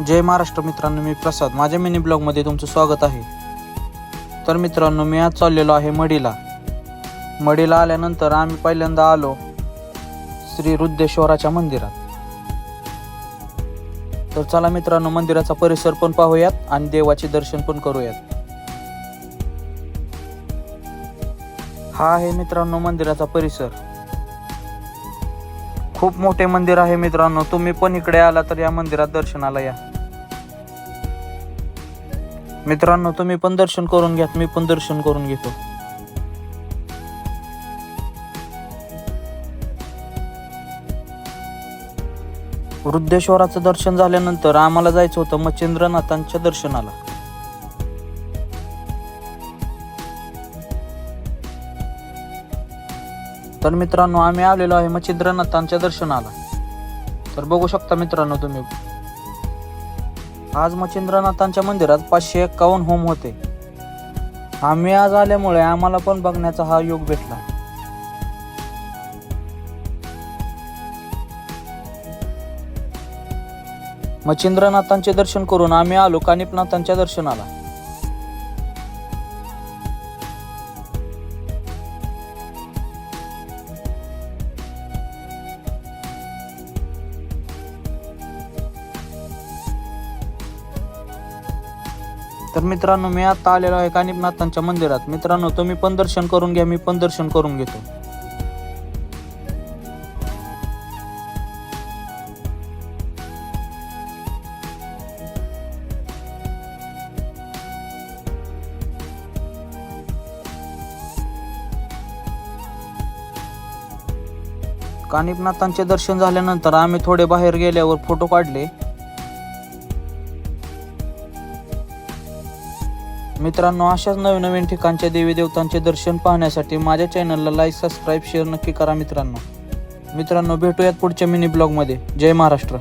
जय महाराष्ट्र मित्रांनो मी प्रसाद. माझ्या मिनी ब्लॉगमध्ये तुमचं स्वागत आहे. तर मित्रांनो मी आज चाललेलो आहे मडीला. मडीला आल्यानंतर आम्ही पहिल्यांदा आलो श्री रुद्रेश्वराच्या मंदिरात. तर चला मित्रांनो मंदिराचा परिसर पण पाहूयात आणि देवाचे दर्शन पण करूयात. हा आहे मित्रांनो मंदिराचा परिसर. खूप मोठे मंदिर आहे मित्रांनो. तुम्ही पण इकडे आला तर या मंदिरात दर्शनाला या. मित्रांनो तुम्ही पण दर्शन करून घ्या. मी पण दर्शन करून घेतो. वृद्धेश्वराचं दर्शन झाल्यानंतर आम्हाला जायचं होतं मच्छिंद्रनाथांच्या दर्शनाला. तर मित्रांनो आम्ही आलेलो आहे मच्छिंद्रनाथांच्या दर्शनाला. तर बघू शकता मित्रांनो तुम्ही. आज मच्छिंद्रनाथांच्या मंदिरात पाचशे एक्कावन्न होम होते. आम्ही आज आल्यामुळे आम्हाला पण बघण्याचा हा योग भेटला. मच्छिंद्रनाथांचे दर्शन करून आम्ही आलो कानिपनाथांच्या दर्शनाला. तर मित्रांनो मी आता आलेलो आहे कानिपनाथांच्या मंदिरात. मित्रांनो तुम्ही पण दर्शन करून घ्या मी पण दर्शन करून घेतो. कानिपनाथांचे दर्शन झाल्यानंतर आम्ही थोडे बाहेर गेल्यावर फोटो काढले. मित्रांनो अशाच नवीन नवीन ठिकाणच्या देवी देवतांचे दर्शन पाहण्यासाठी माझ्या चॅनलला लाईक सबस्क्राईब शेअर नक्की करा मित्रांनो. मित्रांनो भेटूयात पुढच्या मिनी ब्लॉगमध्ये जय महाराष्ट्र.